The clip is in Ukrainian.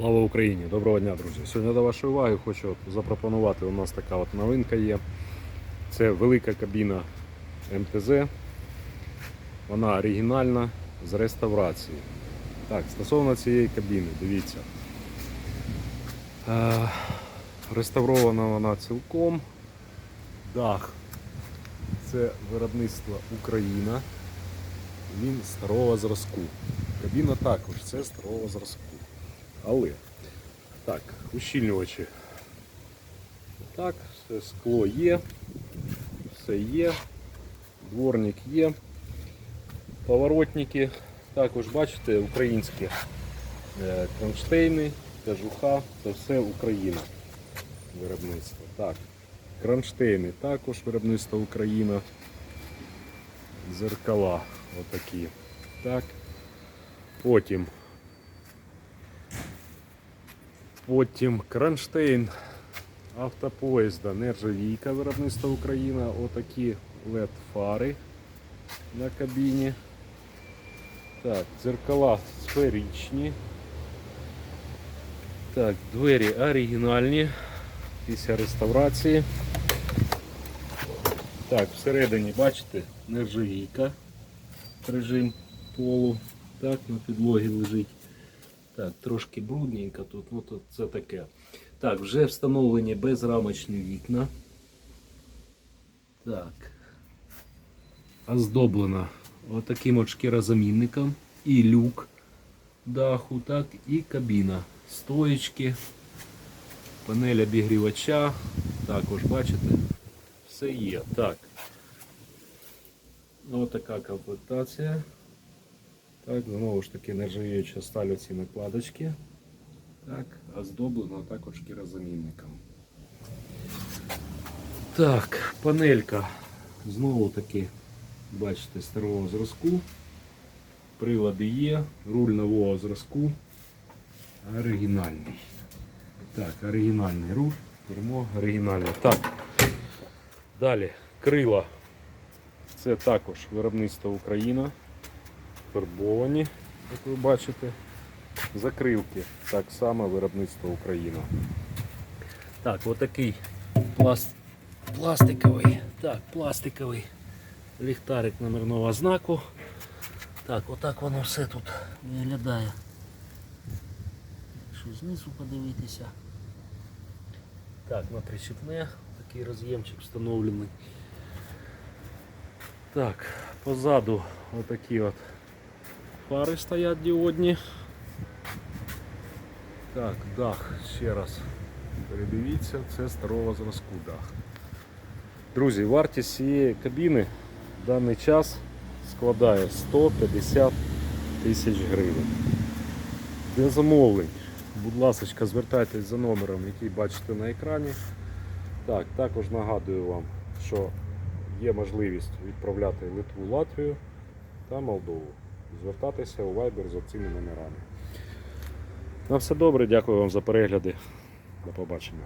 Слава Україні! Доброго дня, друзі! Сьогодні до вашої уваги хочу запропонувати. У нас така от новинка є. Це велика кабіна МТЗ. Вона оригінальна з реставрації. Так, стосовно цієї кабіни, дивіться. Е, реставрована вона цілком. Дах. Це виробництво Україна. Він старого зразку. Кабіна також це старого зразку. Але так, ущільнювачі. Так, все скло є, все є, дворник є, поворотники. Також бачите, українські е, кронштейни, кажуха, це все Україна виробництво. Так, кронштейни також виробництво Україна. Зеркала отакі. Так. Потім Потім кронштейн автопоїзда нержавійка виробництва Україна. Отакі LED фари на кабіні. Так, дзеркала сферичні. Так, двері оригінальні після реставрації. Так, всередині бачите нержавійка, режим полу. Так, на підлогі лежить. Так, трошки брудненько тут, ну тут це таке. Так, вже встановлені безрамочні вікна. Так. Оздоблена отаким от шкірозамінником. І люк даху, так, і кабіна. Стоечки, панель обігрівача. Також, бачите, все є. Так. Отака комплектація. Так, знову ж таки нержавіюча сталь ці накладочки. Так, оздоблено також шкірозамінником. Так, панелька. Знову таки, бачите, старого зразку. Прилади є, руль нового зразку. Оригінальний. Так, оригінальний руль, кермо оригінальне. Так. Далі крила. Це також виробництво Україна фарбовані, як ви бачите. Закривки так само виробництво Україна. Так, отакий пласт... пластиковий. Так, пластиковий ліхтарик номерного знаку. Так, отак воно все тут виглядає. Якщо знизу подивитися. Так, на причіпне такий роз'ємчик встановлений. Так, позаду отакі от фари стоять діодні. Так, дах, ще раз передивіться, це старого зразку дах. Друзі, вартість цієї кабіни в даний час складає 150 тисяч гривень. Для замовлень, будь ласка, звертайтесь за номером, який бачите на екрані. Так, також нагадую вам, що є можливість відправляти Литву, Латвію та Молдову. Звертатися у Viber за цими номерами. На все добре, дякую вам за перегляди. До побачення.